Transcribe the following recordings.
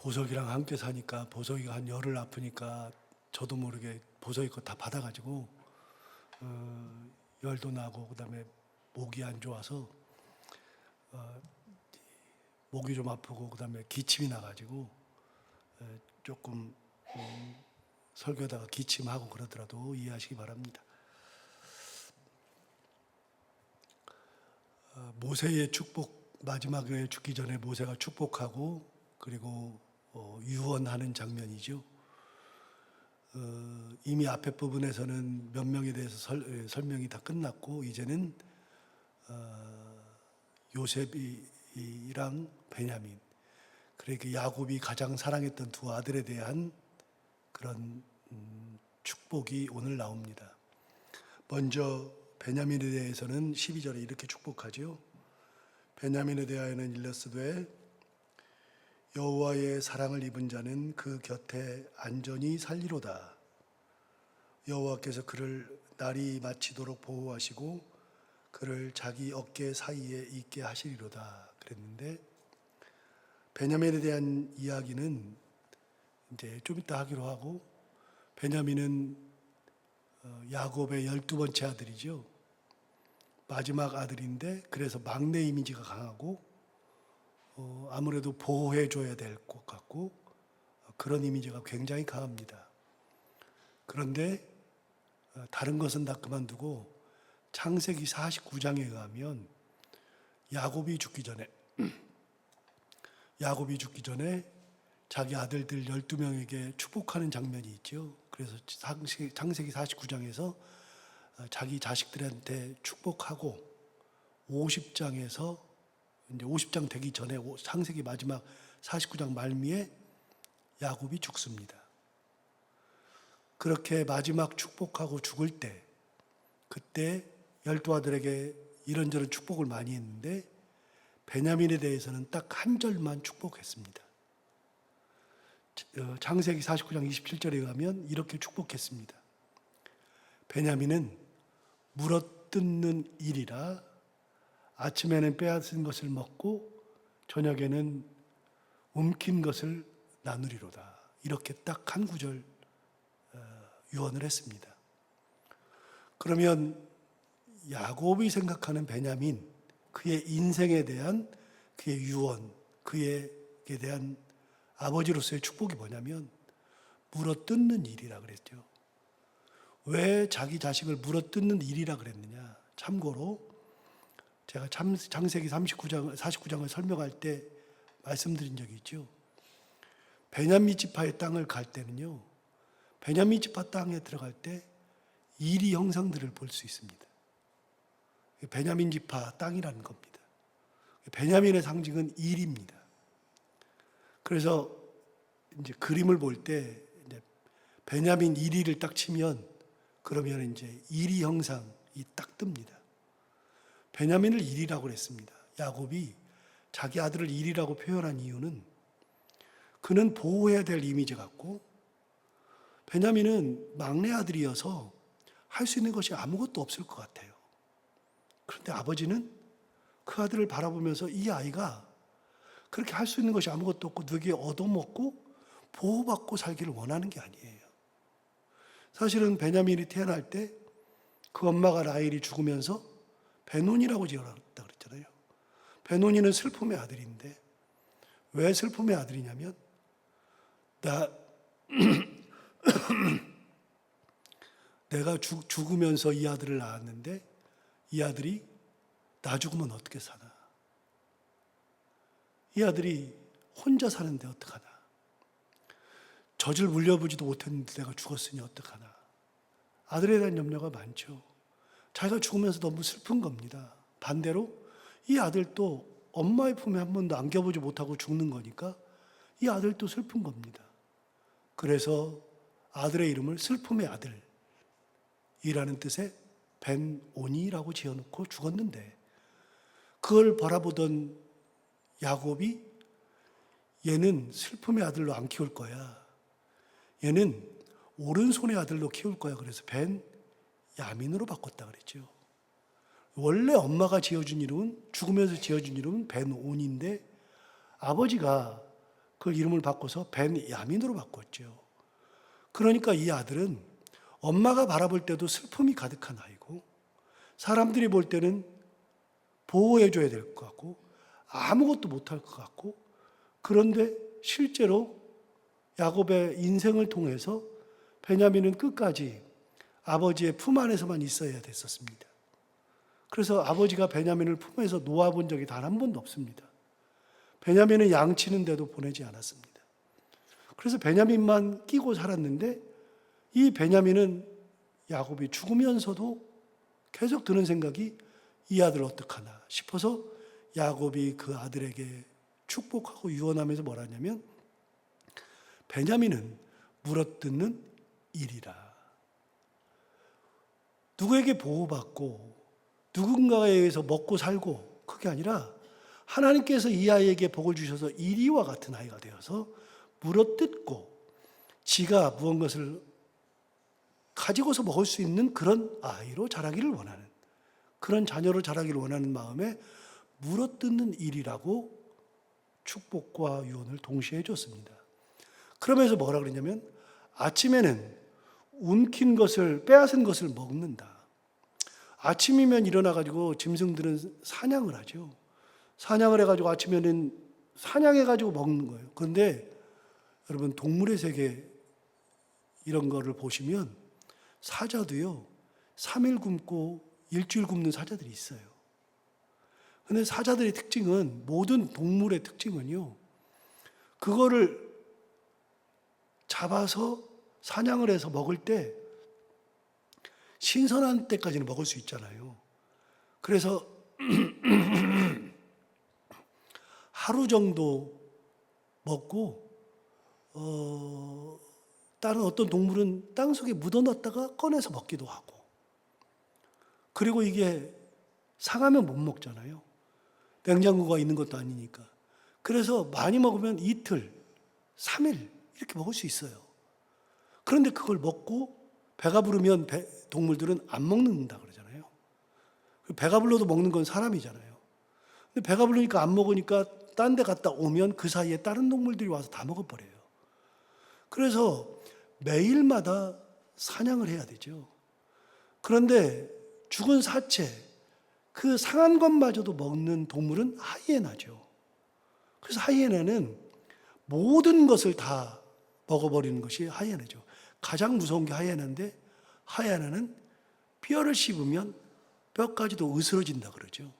보석이랑 함께 사니까 보석이가 한 열흘 아프니까 저도 모르게 보석이 거 다 받아가지고 어, 열도 나고 그다음에 목이 안 좋아서 어, 목이 좀 아프고 그다음에 기침이 나가지고 에, 조금 음, 설교다가 기침하고 그러더라도 이해하시기 바랍니다. 어, 모세의 축복 마지막에 죽기 전에 모세가 축복하고 그리고 어, 유언하는 장면이죠. 어, 이미 앞에 부분에서는 몇 명에 대해서 설, 에, 설명이 다 끝났고 이제는 어, 요셉이랑 베냐민 그러니까 야곱이 가장 사랑했던 두 아들에 대한 그런 음, 축복이 오늘 나옵니다. 먼저 베냐민에 대해서는 12절에 이렇게 축복하지요. 베냐민에 대하여는 일렀으되 여호와의 사랑을 입은 자는 그 곁에 안전히 살리로다. 여호와께서 그를 날이 마치도록 보호하시고 그를 자기 어깨 사이에 있게 하시리로다. 그랬는데 베냐민에 대한 이야기는 이제 좀 이따 하기로 하고 베냐민은 어, 야곱의 열두 번째 아들이죠. 마지막 아들인데 그래서 막내 이미지가 강하고 어, 아무래도 보호해 줘야 될 것 같고 어, 그런 이미지가 굉장히 강합니다. 그런데 어, 다른 것은 다 그만두고 창세기 49장에 의하면 야곱이 죽기 전에 야곱이 죽기 전에 자기 아들들 12명에게 축복하는 장면이 있죠. 그래서 창세기 49장에서 어, 자기 자식들한테 축복하고 50장에서 이제 50장 되기 전에 오- 창세기 마지막 49장 말미에 야곱이 죽습니다. 그렇게 마지막 축복하고 죽을 때 그때 열두 아들에게 이런저런 축복을 많이 했는데 베냐민에 대해서는 딱 한 절만 축복했습니다. 어, 창세기 49장 27절에 의하면 이렇게 축복했습니다. 베냐민은 물어뜯는 일이라 아침에는 빼앗은 것을 먹고 저녁에는 움킨 것을 나누리로다. 이렇게 딱 한 구절 어, 유언을 했습니다. 그러면 야곱이 생각하는 베냐민 그의 인생에 대한 그의 유언 그에게 대한 아버지로서의 축복이 뭐냐면 물어뜯는 일이라 그랬죠. 왜 자기 자식을 물어뜯는 일이라 그랬느냐? 참고로 제가 참, 장세기 39장 49장을 설명할 때 말씀드린 적이 있죠. 베냐민 지파의 땅을 갈 때는요. 베냐민 지파 땅에 들어갈 때 이리 형상들을 볼 수 있습니다. 베냐민 지파 땅이라는 겁니다. 베냐민의 상징은 일입니다. 그래서 이제 그림을 볼 때 베냐민 1위를 딱 치면 그러면 이제 1위 형상이 딱 뜹니다. 베냐민을 1위라고 그랬습니다. 야곱이 자기 아들을 1위라고 표현한 이유는 그는 보호해야 될 이미지 같고 베냐민은 막내 아들이어서 할 수 있는 것이 아무것도 없을 것 같아요. 그런데 아버지는 그 아들을 바라보면서 이 아이가 그렇게 할 수 있는 것이 아무것도 없고 누구에게 얻어먹고 보호받고 살기를 원하는 게 아니에요. 사실은 베냐민이 태어날 때 그 엄마가 라헬이 죽으면서 베논이라고 지어놨다 그랬잖아요. 베논이는 슬픔의 아들인데 왜 슬픔의 아들이냐면 나 내가 죽, 죽으면서 이 아들을 낳았는데 이 아들이 나 죽으면 어떻게 사나? 이 아들이 혼자 사는데 어떡하나? 젖을 물려보지도 못했는데 내가 죽었으니 어떡하나? 아들에 대한 염려가 많죠. 자기가 죽으면서 너무 슬픈 겁니다. 반대로 이 아들도 엄마의 품에 한 번도 안겨보지 못하고 죽는 거니까 이 아들도 슬픈 겁니다. 그래서 아들의 이름을 슬픔의 아들이라는 뜻의 벤오니라고 지어놓고 죽었는데 그걸 바라보던 야곱이 얘는 슬픔의 아들로 안 키울 거야. 얘는 오른손의 아들로 키울 거야. 그래서 벤 야민으로 바꿨다 그랬죠. 원래 엄마가 지어준 이름은 죽으면서 지어준 이름은 벤온인데 아버지가 그 이름을 바꿔서 벤야민으로 바꿨죠. 그러니까 이 아들은 엄마가 바라볼 때도 슬픔이 가득한 아이고 사람들이 볼 때는 보호해 줘야 될 것 같고 아무것도 못할 것 같고 그런데 실제로 야곱의 인생을 통해서 베냐민은 끝까지 아버지의 품 안에서만 있어야 됐었습니다. 그래서 아버지가 베냐민을 품에서 놓아본 적이 단 한 번도 없습니다. 베냐민은 양치는데도 보내지 않았습니다. 그래서 베냐민만 끼고 살았는데 이 베냐민은 야곱이 죽으면서도 계속 드는 생각이 이 아들 어떡하나 싶어서 야곱이 그 아들에게 축복하고 유언하면서 뭐라 하냐면 베냐민은 물어뜯는 일이라. 누구에게 보호받고 누군가에 의해서 먹고 살고 그게 아니라 하나님께서 이 아이에게 복을 주셔서 이리와 같은 아이가 되어서 물어뜯고 지가 무언가를 가지고서 먹을 수 있는 그런 아이로 자라기를 원하는 그런 자녀로 자라기를 원하는 마음에 물어뜯는 일이라고 축복과 유언을 동시에 해줬습니다. 그러면서 뭐라 그러냐면 아침에는 움킨 것을 빼앗은 것을 먹는다. 아침이면 일어나 가지고 짐승들은 사냥을 하죠. 사냥을 해가지고 아침에는 사냥해가지고 먹는 거예요. 그런데 여러분 동물의 세계 이런 거를 보시면 사자도요 3일 굶고 일주일 굶는 사자들이 있어요. 근데 사자들의 특징은 모든 동물의 특징은요 그거를 잡아서 사냥을 해서 먹을 때 신선한 때까지는 먹을 수 있잖아요. 그래서 하루 정도 먹고 어, 다른 어떤 동물은 땅 속에 묻어놨다가 꺼내서 먹기도 하고 그리고 이게 상하면 못 먹잖아요. 냉장고가 있는 것도 아니니까. 그래서 많이 먹으면 이틀, 3일 이렇게 먹을 수 있어요. 그런데 그걸 먹고 배가 부르면 배- 동물들은 안 먹는다 그러잖아요. 배가 불러도 먹는 건 사람이잖아요. 근데 배가 부르니까 안 먹으니까 딴 데 갔다 오면 그 사이에 다른 동물들이 와서 다 먹어버려요. 그래서 매일마다 사냥을 해야 되죠. 그런데 죽은 사체, 그 상한 것마저도 먹는 동물은 하이에나죠. 그래서 하이에나는 모든 것을 다 먹어버리는 것이 하이에나죠. 가장 무서운 게 하이에나인데 하이에나는 뼈를 씹으면 뼈까지도 으스러진다 그러죠.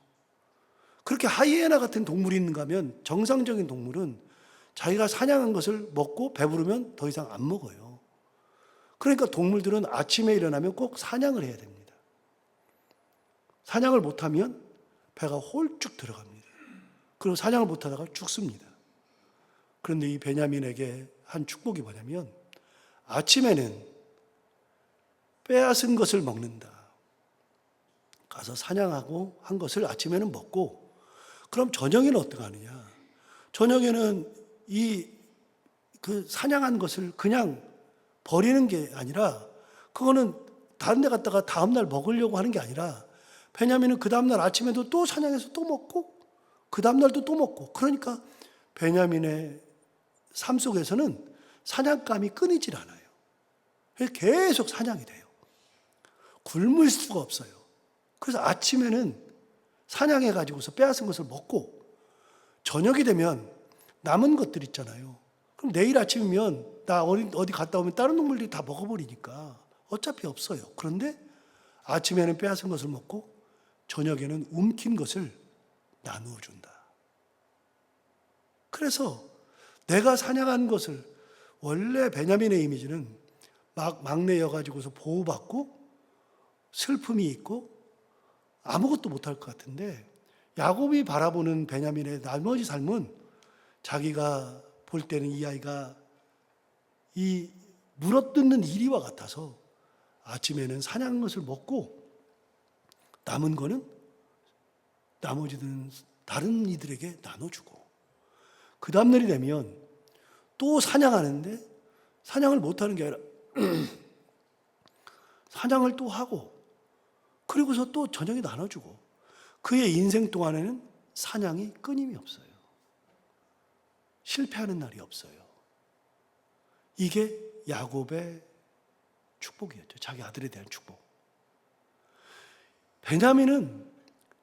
그렇게 하이에나 같은 동물이 있는가 하면 정상적인 동물은 자기가 사냥한 것을 먹고 배부르면 더 이상 안 먹어요. 그러니까 동물들은 아침에 일어나면 꼭 사냥을 해야 됩니다. 사냥을 못하면 배가 홀쭉 들어갑니다. 그리고 사냥을 못하다가 죽습니다. 그런데 이 베냐민에게 한 축복이 뭐냐면 아침에는 빼앗은 것을 먹는다. 가서 사냥하고 한 것을 아침에는 먹고 그럼 저녁에는 어떻게 하느냐? 저녁에는 이 그 사냥한 것을 그냥 버리는 게 아니라 그거는 다른 데 갔다가 다음 날 먹으려고 하는 게 아니라 베냐민은 그 다음 날 아침에도 또 사냥해서 또 먹고 그 다음 날도 또 먹고 그러니까 베냐민의 삶 속에서는 사냥감이 끊이질 않아요. 계속 사냥이 돼요. 굶을 수가 없어요. 그래서 아침에는 사냥해 가지고서 빼앗은 것을 먹고 저녁이 되면 남은 것들 있잖아요. 그럼 내일 아침이면 나 어디, 어디 갔다 오면 다른 동물들이 다 먹어버리니까 어차피 없어요. 그런데 아침에는 빼앗은 것을 먹고 저녁에는 움킨 것을 나누어 준다. 그래서 내가 사냥한 것을 원래 베냐민의 이미지는 막 막내여 가지고서 보호받고 슬픔이 있고 아무것도 못할 것 같은데 야곱이 바라보는 베냐민의 나머지 삶은 자기가 볼 때는 이 아이가 이 물어뜯는 이리와 같아서 아침에는 사냥한 것을 먹고 남은 거는 나머지는 다른 이들에게 나눠주고 그 다음날이 되면 또 사냥하는데 사냥을 못하는 게 아니라 사냥을 또 하고 그리고서 또 저녁에 나눠주고 그의 인생 동안에는 사냥이 끊임이 없어요. 실패하는 날이 없어요. 이게 야곱의 축복이었죠. 자기 아들에 대한 축복. 베냐민은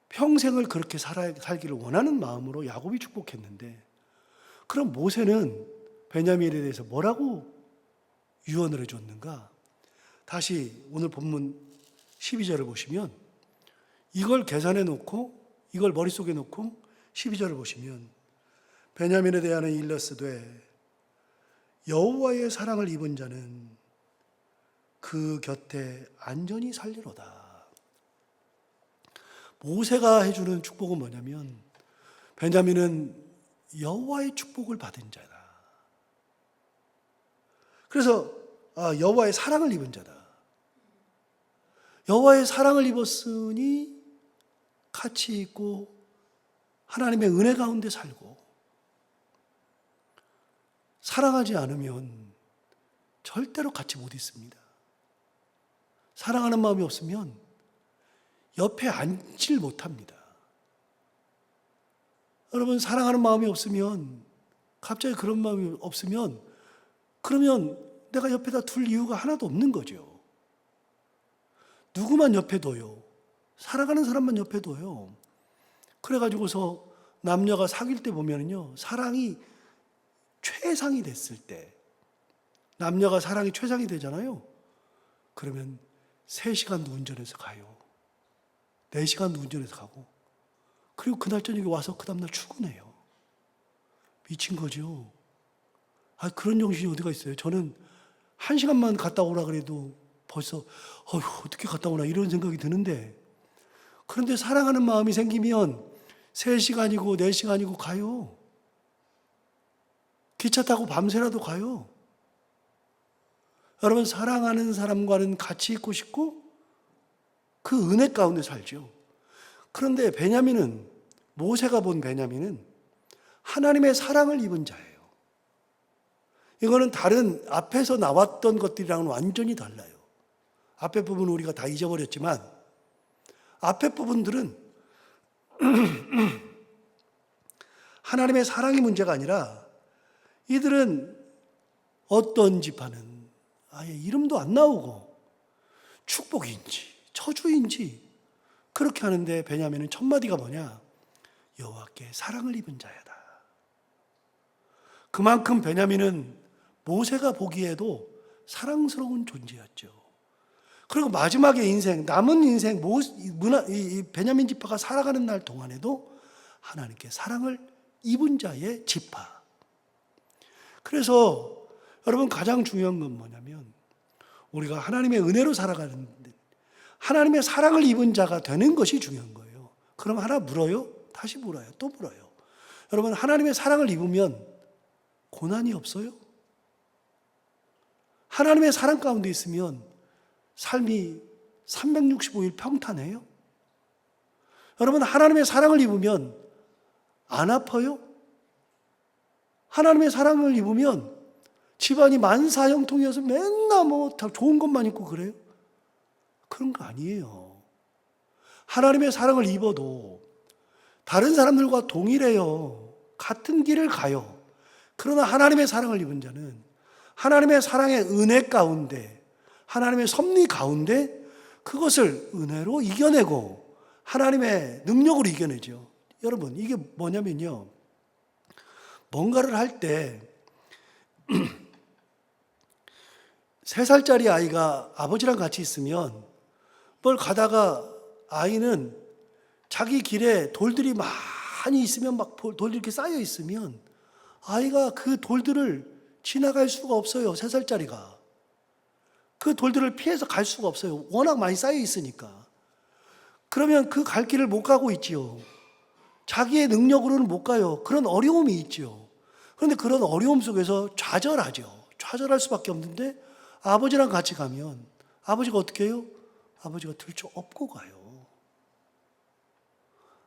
평생을 그렇게 살아, 살기를 원하는 마음으로 야곱이 축복했는데 그럼 모세는 베냐민에 대해서 뭐라고 유언을 해줬는가? 다시 오늘 본문 12절을 보시면 이걸 계산해 놓고 이걸 머릿속에 놓고 12절을 보시면 베냐민에 대하여 일러스되 여호와의 사랑을 입은 자는 그 곁에 안전히 살리로다. 모세가 해주는 축복은 뭐냐면 베냐민은 여호와의 축복을 받은 자다. 그래서 아, 여호와의 사랑을 입은 자다. 여호와의 사랑을 입었으니 가치 있고 하나님의 은혜 가운데 살고 사랑하지 않으면 절대로 같이 못 있습니다. 사랑하는 마음이 없으면 옆에 앉질 못합니다. 여러분, 사랑하는 마음이 없으면, 갑자기 그런 마음이 없으면, 그러면 내가 옆에다 둘 이유가 하나도 없는 거죠. 누구만 옆에 둬요? 사랑하는 사람만 옆에 둬요. 그래가지고서 남녀가 사귈 때 보면은요, 사랑이 최상이 됐을 때, 남녀가 사랑이 최상이 되잖아요. 그러면 3시간도 운전해서 가요. 4시간도 운전해서 가고. 그리고 그날 저녁에 와서 그 다음날 출근해요. 미친 거죠. 아, 그런 정신이 어디가 있어요. 저는 한 시간만 갔다 오라 그래도 벌써, 어휴, 어떻게 갔다 오나 이런 생각이 드는데, 그런데 사랑하는 마음이 생기면 3시간이고 4시간이고 가요. 기차 타고 밤새라도 가요. 여러분, 사랑하는 사람과는 같이 있고 싶고 그 은혜 가운데 살죠. 그런데 베냐민은, 모세가 본 베냐민은 하나님의 사랑을 입은 자예요. 이거는 다른 앞에서 나왔던 것들이랑은 완전히 달라요. 앞에 부분은 우리가 다 잊어버렸지만 앞에 부분들은 하나님의 사랑이 문제가 아니라 이들은 어떤 지파는 아예 이름도 안 나오고 축복인지 처주인지 그렇게 하는데 베냐민은 첫 마디가 뭐냐? 여호와께 사랑을 입은 자야다. 그만큼 베냐민은 모세가 보기에도 사랑스러운 존재였죠. 그리고 마지막에 인생, 남은 인생, 베냐민 지파가 살아가는 날 동안에도 하나님께 사랑을 입은 자의 지파. 그래서 여러분 가장 중요한 건 뭐냐면 우리가 하나님의 은혜로 살아가는데 하나님의 사랑을 입은 자가 되는 것이 중요한 거예요. 그럼 하나 물어요? 다시 물어요. 또 물어요. 여러분 하나님의 사랑을 입으면 고난이 없어요? 하나님의 사랑 가운데 있으면 삶이 365일 평탄해요? 여러분 하나님의 사랑을 입으면 안 아파요? 하나님의 사랑을 입으면 집안이 만사형통이어서 맨날 뭐 다 좋은 것만 입고 그래요? 그런 거 아니에요. 하나님의 사랑을 입어도 다른 사람들과 동일해요. 같은 길을 가요. 그러나 하나님의 사랑을 입은 자는 하나님의 사랑의 은혜 가운데, 하나님의 섭리 가운데 그것을 은혜로 이겨내고 하나님의 능력으로 이겨내죠. 여러분, 이게 뭐냐면요. 뭔가를 할 때, 세 살짜리 아이가 아버지랑 같이 있으면 뭘 가다가 아이는 자기 길에 돌들이 많이 있으면 막 돌들이 이렇게 쌓여 있으면 아이가 그 돌들을 지나갈 수가 없어요. 세 살짜리가. 그 돌들을 피해서 갈 수가 없어요. 워낙 많이 쌓여 있으니까. 그러면 그 갈 길을 못 가고 있지요. 자기의 능력으로는 못 가요. 그런 어려움이 있지요. 그런데 그런 어려움 속에서 좌절하죠. 좌절할 수밖에 없는데 아버지랑 같이 가면 아버지가 어떻게 해요? 아버지가 들쳐 업고 가요.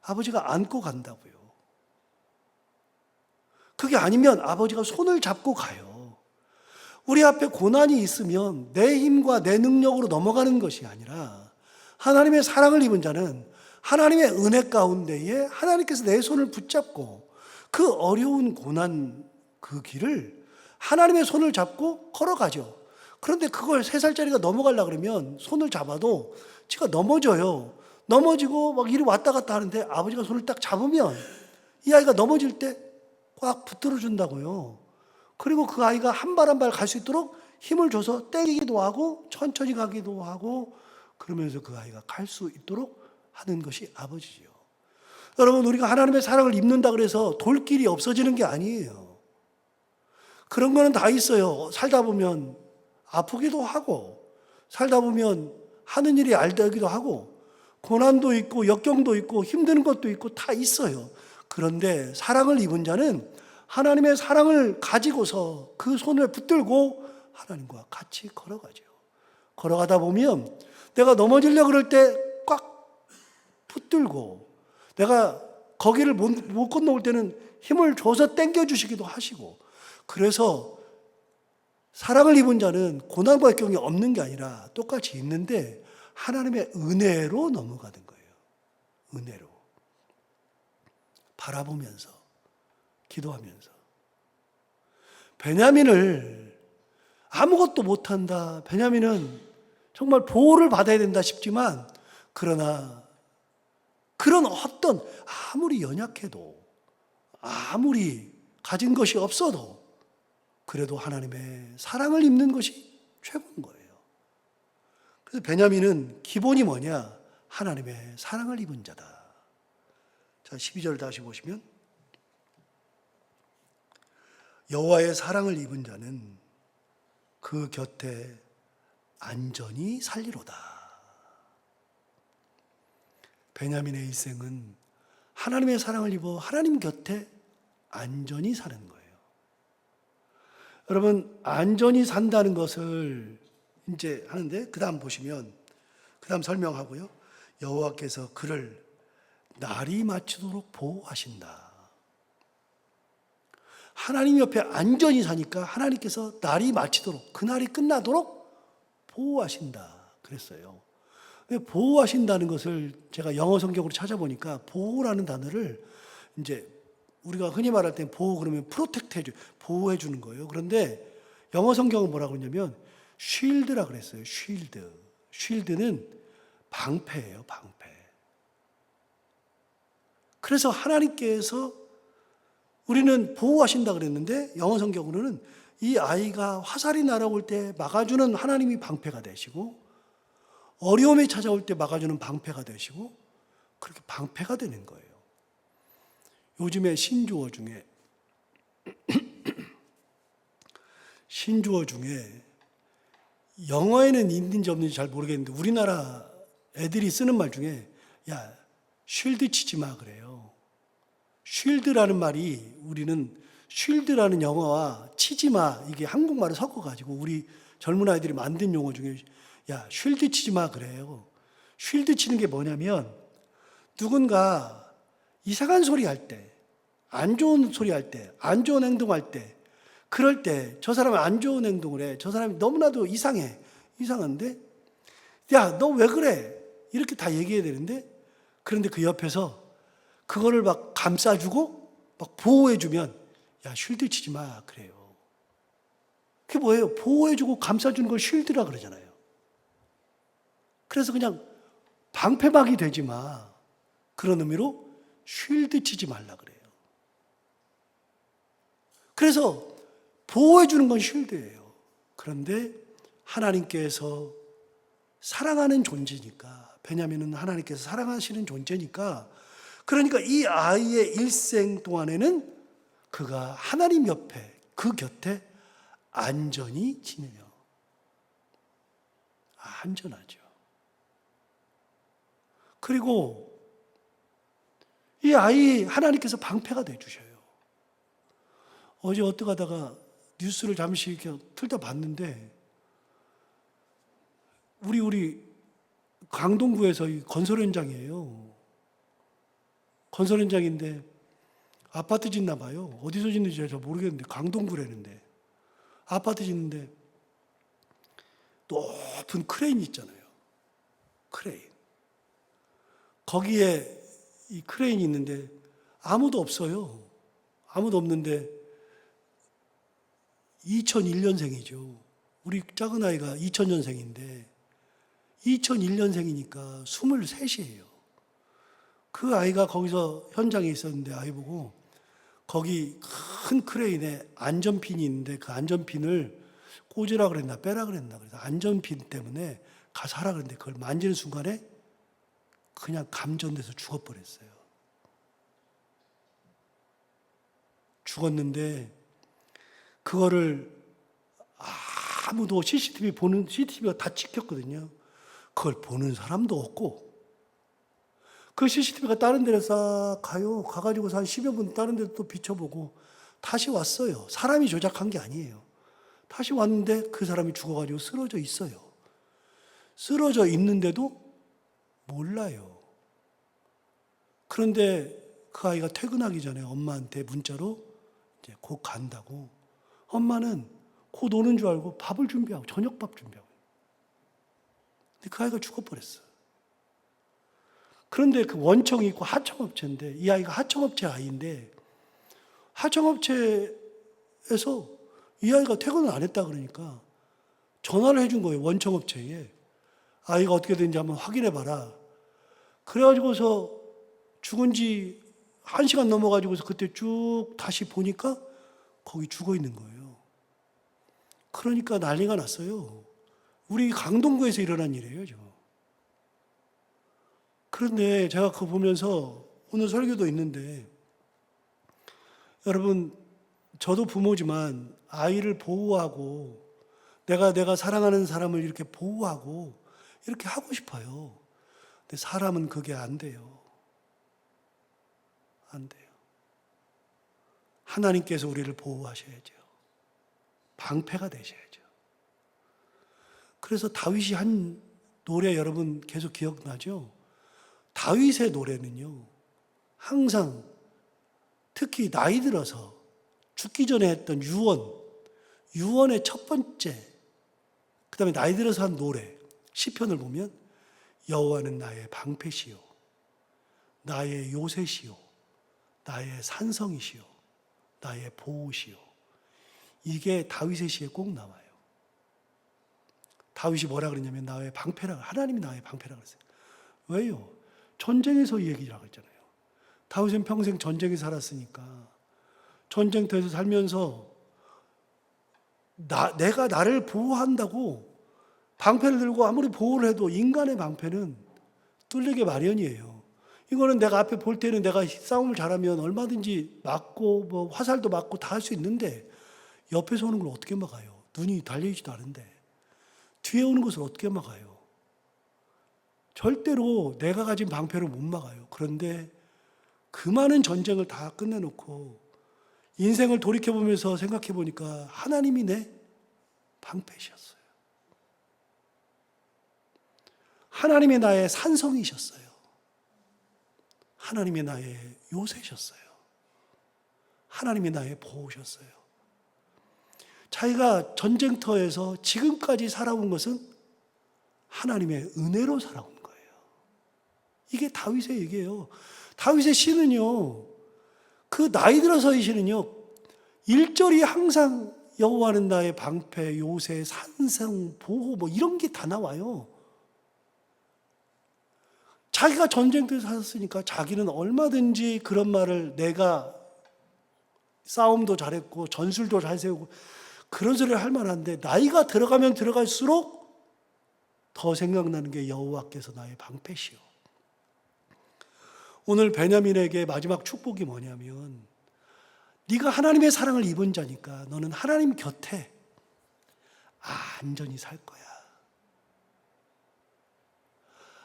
아버지가 안고 간다고요. 그게 아니면 아버지가 손을 잡고 가요. 우리 앞에 고난이 있으면 내 힘과 내 능력으로 넘어가는 것이 아니라 하나님의 사랑을 입은 자는 하나님의 은혜 가운데에 하나님께서 내 손을 붙잡고 그 어려운 고난 그 길을 하나님의 손을 잡고 걸어가죠. 그런데 그걸 세 살짜리가 넘어가려 그러면 손을 잡아도 지가 넘어져요. 넘어지고 막 이리 왔다 갔다 하는데 아버지가 손을 딱 잡으면 이 아이가 넘어질 때 꽉 붙들어 준다고요. 그리고 그 아이가 한 발 한 발 갈 수 있도록 힘을 줘서 때리기도 하고 천천히 가기도 하고 그러면서 그 아이가 갈 수 있도록 하는 것이 아버지지요. 여러분 우리가 하나님의 사랑을 입는다 그래서 돌길이 없어지는 게 아니에요. 그런 거는 다 있어요. 살다 보면 아프기도 하고 살다 보면 하는 일이 알되기도 하고 고난도 있고 역경도 있고 힘든 것도 있고 다 있어요. 그런데 사랑을 입은 자는 하나님의 사랑을 가지고서 그 손을 붙들고 하나님과 같이 걸어가죠. 걸어가다 보면 내가 넘어지려 그럴 때 꽉 붙들고 내가 거기를 못, 못 건너올 때는 힘을 줘서 당겨주시기도 하시고 그래서 사랑을 입은 자는 고난과 역경이 없는 게 아니라 똑같이 있는데 하나님의 은혜로 넘어가는 거예요. 은혜로. 바라보면서, 기도하면서. 베냐민을 아무것도 못한다. 베냐민은 정말 보호를 받아야 된다 싶지만, 그러나 그런 어떤 아무리 연약해도, 아무리 가진 것이 없어도, 그래도 하나님의 사랑을 입는 것이 최고인 거예요. 그래서 베냐민은 기본이 뭐냐? 하나님의 사랑을 입은 자다. 자, 12절 다시 보시면 여호와의 사랑을 입은 자는 그 곁에 안전히 살리로다. 베냐민의 일생은 하나님의 사랑을 입어 하나님 곁에 안전히 사는 거예요. 여러분, 안전히 산다는 것을 이제 하는데 그다음 보시면 그다음 설명하고요. 여호와께서 그를 날이 맞추도록 보호하신다. 하나님 옆에 안전히 사니까 하나님께서 날이 마치도록 그 날이 끝나도록 보호하신다 그랬어요. 보호하신다는 것을 제가 영어 성경으로 찾아보니까 보호라는 단어를 이제 우리가 흔히 말할 때 보호 그러면 프로텍트 해주 보호해 주는 거예요. 그런데 영어 성경은 뭐라고 그러냐면 쉴드라 그랬어요. 쉴드. 쉴드는 방패예요, 방패. 그래서 하나님께서 우리는 보호하신다 그랬는데 영어 성경으로는 이 아이가 화살이 날아올 때 막아주는 하나님이 방패가 되시고 어려움이 찾아올 때 막아주는 방패가 되시고 그렇게 방패가 되는 거예요. 요즘에 신주어 중에 신주어 중에 영어에는 있는지 없는지 잘 모르겠는데 우리나라 애들이 쓰는 말 중에 야 쉴드 치지 마 그래요. 쉴드라는 말이 우리는 쉴드라는 영어와 치지 마 이게 한국말을 섞어 가지고 우리 젊은 아이들이 만든 용어 중에 야 쉴드 치지 마 그래요. 쉴드 치는 게 뭐냐면 누군가 이상한 소리 할 때, 안 좋은 소리 할 때, 안 좋은 행동할 때, 그럴 때 저 사람은 안 좋은 행동을 해. 저 사람이 너무나도 이상해. 이상한데? 야, 너 왜 그래? 이렇게 다 얘기해야 되는데, 그런데 그 옆에서 그거를 막 감싸주고 막 보호해주면, 야, 쉴드 치지 마. 그래요. 그게 뭐예요? 보호해주고 감싸주는 걸 쉴드라 그러잖아요. 그래서 그냥 방패막이 되지 마. 그런 의미로 쉴드 치지 말라 그래요. 그래서 보호해 주는 건 쉴드예요. 그런데 하나님께서 사랑하는 존재니까 베냐민은 하나님께서 사랑하시는 존재니까 그러니까 이 아이의 일생 동안에는 그가 하나님 옆에 그 곁에 안전히 지내요. 안전하죠. 그리고 이 아이 하나님께서 방패가 돼 주셔요. 어제 어떻게 하다가 뉴스를 잠시 이렇게 틀다 봤는데 우리 우리 강동구에서 이 건설 현장이에요. 건설 현장인데 아파트 짓나 봐요. 어디서 짓는지 잘 모르겠는데 강동구라는데 아파트 짓는데 높은 크레인 있잖아요. 크레인. 거기에 이 크레인이 있는데 아무도 없어요. 아무도 없는데 2001년생이죠. 우리 작은 아이가 2000년생인데 2001년생이니까 23이에요. 그 아이가 거기서 현장에 있었는데 아이 보고 거기 큰 크레인에 안전핀이 있는데 그 안전핀을 꽂으라 그랬나 빼라 그랬나 그래서 안전핀 때문에 가서 하라 그랬는데 그걸 만지는 순간에 그냥 감전돼서 죽어버렸어요. 죽었는데 그거를 아무도 CCTV 보는 CCTV가 다 찍혔거든요. 그걸 보는 사람도 없고 그 CCTV가 다른 데로 싹 가요. 가가지고서 한 10여 분 다른 데도 또 비춰보고 다시 왔어요. 사람이 조작한 게 아니에요. 다시 왔는데 그 사람이 죽어가지고 쓰러져 있어요. 쓰러져 있는데도 몰라요. 그런데 그 아이가 퇴근하기 전에 엄마한테 문자로 이제 곧 간다고. 엄마는 곧 오는 줄 알고 밥을 준비하고 저녁밥 준비하고. 근데 그 아이가 죽어버렸어. 그런데 그 원청이 있고 하청업체인데 이 아이가 하청업체 아이인데 하청업체에서 이 아이가 퇴근을 안 했다 그러니까 전화를 해준 거예요 원청업체에 아이가 어떻게 되는지 한번 확인해 봐라. 그래가지고서 죽은 지 한 시간 넘어가지고서 그때 쭉 다시 보니까 거기 죽어 있는 거예요. 그러니까 난리가 났어요. 우리 강동구에서 일어난 일이에요, 지금. 그런데 제가 그거 보면서 오늘 설교도 있는데 여러분 저도 부모지만 아이를 보호하고 내가 내가 사랑하는 사람을 이렇게 보호하고 이렇게 하고 싶어요. 근데 사람은 그게 안 돼요. 안 돼요. 하나님께서 우리를 보호하셔야죠. 방패가 되셔야죠. 그래서 다윗이 한 노래 여러분 계속 기억나죠? 다윗의 노래는요, 항상 특히 나이 들어서 죽기 전에 했던 유언, 유언의 첫 번째, 그 다음에 나이 들어서 한 노래, 시편을 보면 여호와는 나의 방패시요, 나의 요새시요, 나의 산성이시요, 나의 보호시요. 이게 다윗의 시에 꼭 나와요. 다윗이 뭐라 그랬냐면 나의 방패라 하나님이 나의 방패라 그랬어요. 왜요? 전쟁에서 이 얘기라고 했잖아요. 다윗은 평생 전쟁에 살았으니까 전쟁터에서 살면서 나, 내가 나를 보호한다고 방패를 들고 아무리 보호를 해도 인간의 방패는 뚫리게 마련이에요. 이거는 내가 앞에 볼 때는 내가 싸움을 잘하면 얼마든지 맞고 뭐 화살도 맞고 다 할 수 있는데 옆에서 오는 걸 어떻게 막아요? 눈이 달려있지도 않은데 뒤에 오는 것을 어떻게 막아요? 절대로 내가 가진 방패로 못 막아요. 그런데 그 많은 전쟁을 다 끝내놓고 인생을 돌이켜보면서 생각해보니까 하나님이 내 방패셨어요. 하나님이 나의 산성이셨어요. 하나님이 나의 요새셨어요. 하나님이 나의 보호셨어요. 자기가 전쟁터에서 지금까지 살아온 것은 하나님의 은혜로 살아온 거예요. 이게 다윗의 얘기예요. 다윗의 시는요, 그 나이 들어서의 시는요, 1절이 항상 여호와는 나의 방패, 요새, 산성, 보호, 뭐 이런 게 다 나와요. 자기가 전쟁터에서 살았으니까 자기는 얼마든지 그런 말을 내가 싸움도 잘했고 전술도 잘 세우고 그런 소리를 할 만한데 나이가 들어가면 들어갈수록 더 생각나는 게 여호와께서 나의 방패시오. 오늘 베냐민에게 마지막 축복이 뭐냐면 네가 하나님의 사랑을 입은 자니까 너는 하나님 곁에 안전히 살 거야.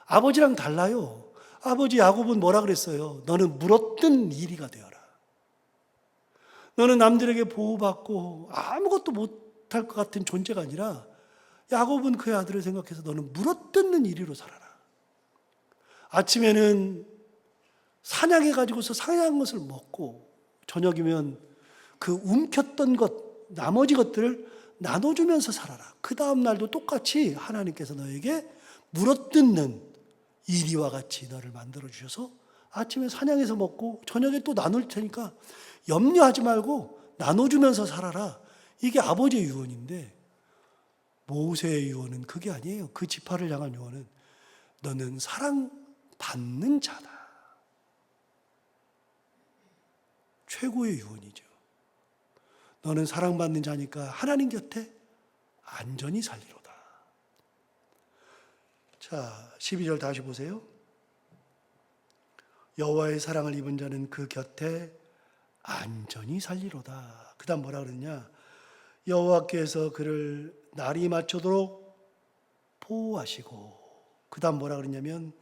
아버지랑 달라요. 아버지 야곱은 뭐라 그랬어요? 너는 물었던 이리가 되어라. 너는 남들에게 보호받고 아무것도 못할 것 같은 존재가 아니라 야곱은 그의 아들을 생각해서 너는 물어뜯는 이리로 살아라. 아침에는 사냥해 가지고서 사냥한 것을 먹고 저녁이면 그 움켰던 것 나머지 것들을 나눠주면서 살아라. 그 다음 날도 똑같이 하나님께서 너에게 물어뜯는 이리와 같이 너를 만들어 주셔서 아침에 사냥해서 먹고 저녁에 또 나눌 테니까 염려하지 말고 나눠주면서 살아라. 이게 아버지의 유언인데 모세의 유언은 그게 아니에요. 그 지파를 향한 유언은 너는 사랑받는 자다. 최고의 유언이죠. 너는 사랑받는 자니까 하나님 곁에 안전히 살리로다. 자, 12절 다시 보세요. 여호와의 사랑을 입은 자는 그 곁에 안전히 살리로다. 그다음 뭐라 그러냐? 여호와께서 그를 날이 맞춰도록 보호하시고 그다음 뭐라 그러냐면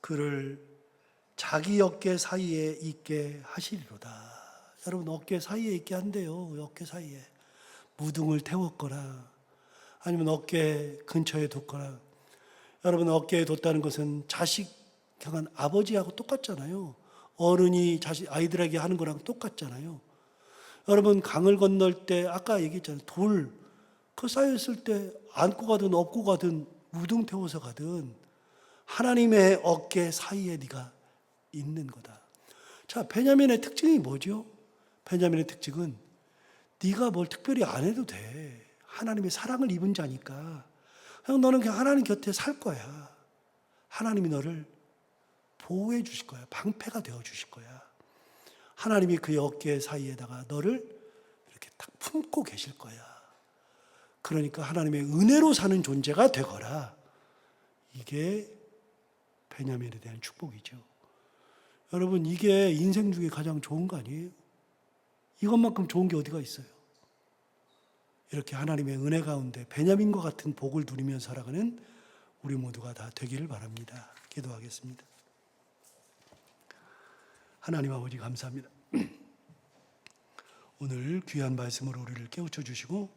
그를 자기 어깨 사이에 있게 하시리로다. 여러분 어깨 사이에 있게 한대요. 어깨 사이에 무등을 태웠거나 아니면 어깨 근처에 뒀거나 여러분 어깨에 뒀다는 것은 자식 향한 아버지하고 똑같잖아요. 어른이 자식 아이들에게 하는 거랑 똑같잖아요. 여러분 강을 건널 때 아까 얘기했잖아요. 돌 그 쌓였을 때 안고 가든 업고 가든 무등 태워서 가든 하나님의 어깨 사이에 네가 있는 거다. 자, 베냐민의 특징이 뭐죠? 베냐민의 특징은 네가 뭘 특별히 안 해도 돼. 하나님의 사랑을 입은 자니까. 그냥 너는 그냥 하나님 곁에 살 거야. 하나님이 너를 보호해 주실 거야. 방패가 되어 주실 거야. 하나님이 그의 어깨 사이에다가 너를 이렇게 딱 품고 계실 거야. 그러니까 하나님의 은혜로 사는 존재가 되거라. 이게 베냐민에 대한 축복이죠. 여러분, 이게 인생 중에 가장 좋은 거 아니에요? 이것만큼 좋은 게 어디가 있어요? 이렇게 하나님의 은혜 가운데 베냐민과 같은 복을 누리며 살아가는 우리 모두가 다 되기를 바랍니다. 기도하겠습니다. 하나님 아버지 감사합니다. 오늘 귀한 말씀으로 우리를 깨우쳐 주시고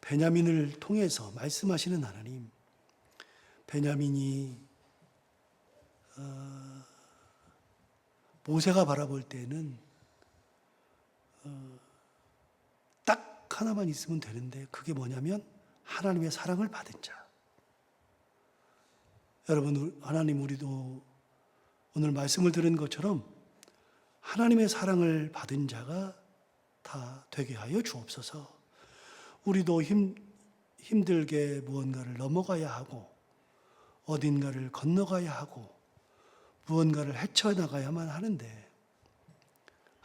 베냐민을 통해서 말씀하시는 하나님, 베냐민이 어, 모세가 바라볼 때는 어, 딱 하나만 있으면 되는데 그게 뭐냐면 하나님의 사랑을 받은 자. 여러분 하나님 우리도 오늘 말씀을 들은 것처럼 하나님의 사랑을 받은 자가 다 되게 하여 주옵소서. 우리도 힘, 힘들게 무언가를 넘어가야 하고, 어딘가를 건너가야 하고, 무언가를 헤쳐나가야만 하는데,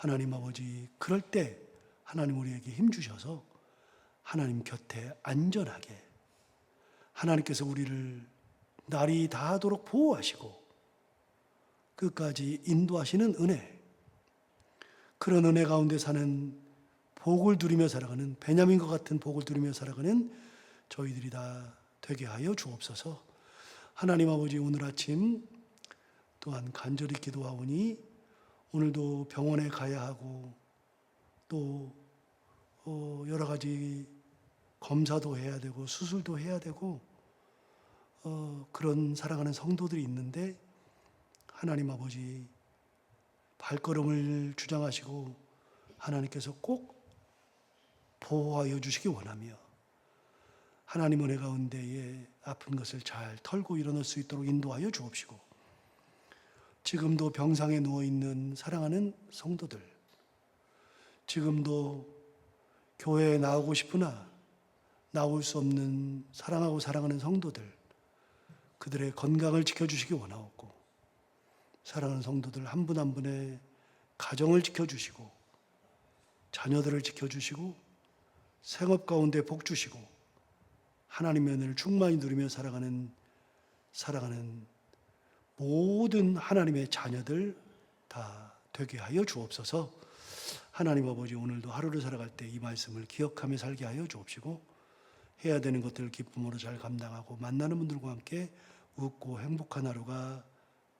하나님 아버지, 그럴 때 하나님 우리에게 힘 주셔서 하나님 곁에 안전하게, 하나님께서 우리를 날이 다하도록 보호하시고, 끝까지 인도하시는 은혜, 그런 은혜 가운데 사는 복을 누리며 살아가는 베냐민과 같은 복을 누리며 살아가는 저희들이 다 되게 하여 주옵소서. 하나님 아버지 오늘 아침 또한 간절히 기도하오니 오늘도 병원에 가야 하고 또 어, 여러 가지 검사도 해야 되고 수술도 해야 되고 어, 그런 살아가는 성도들이 있는데 하나님 아버지 발걸음을 주장하시고 하나님께서 꼭 보호하여 주시기 원하며 하나님 은혜 가운데에 아픈 것을 잘 털고 일어날 수 있도록 인도하여 주옵시고 지금도 병상에 누워 있는 사랑하는 성도들 지금도 교회에 나오고 싶으나 나올 수 없는 사랑하고 사랑하는 성도들 그들의 건강을 지켜주시기 원하옵고 사랑하는 성도들 한 분한 분의 가정을 지켜주시고 자녀들을 지켜주시고 생업 가운데 복 주시고 하나님의 은혜를 충만히 누리며 살아가는 살아가는 모든 하나님의 자녀들 다 되게 하여 주옵소서. 하나님 아버지 오늘도 하루를 살아갈 때 이 말씀을 기억하며 살게 하여 주옵시고 해야 되는 것들을 기쁨으로 잘 감당하고 만나는 분들과 함께 웃고 행복한 하루가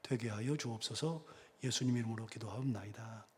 되게 하여 주옵소서. 예수님 이름으로 기도하옵나이다.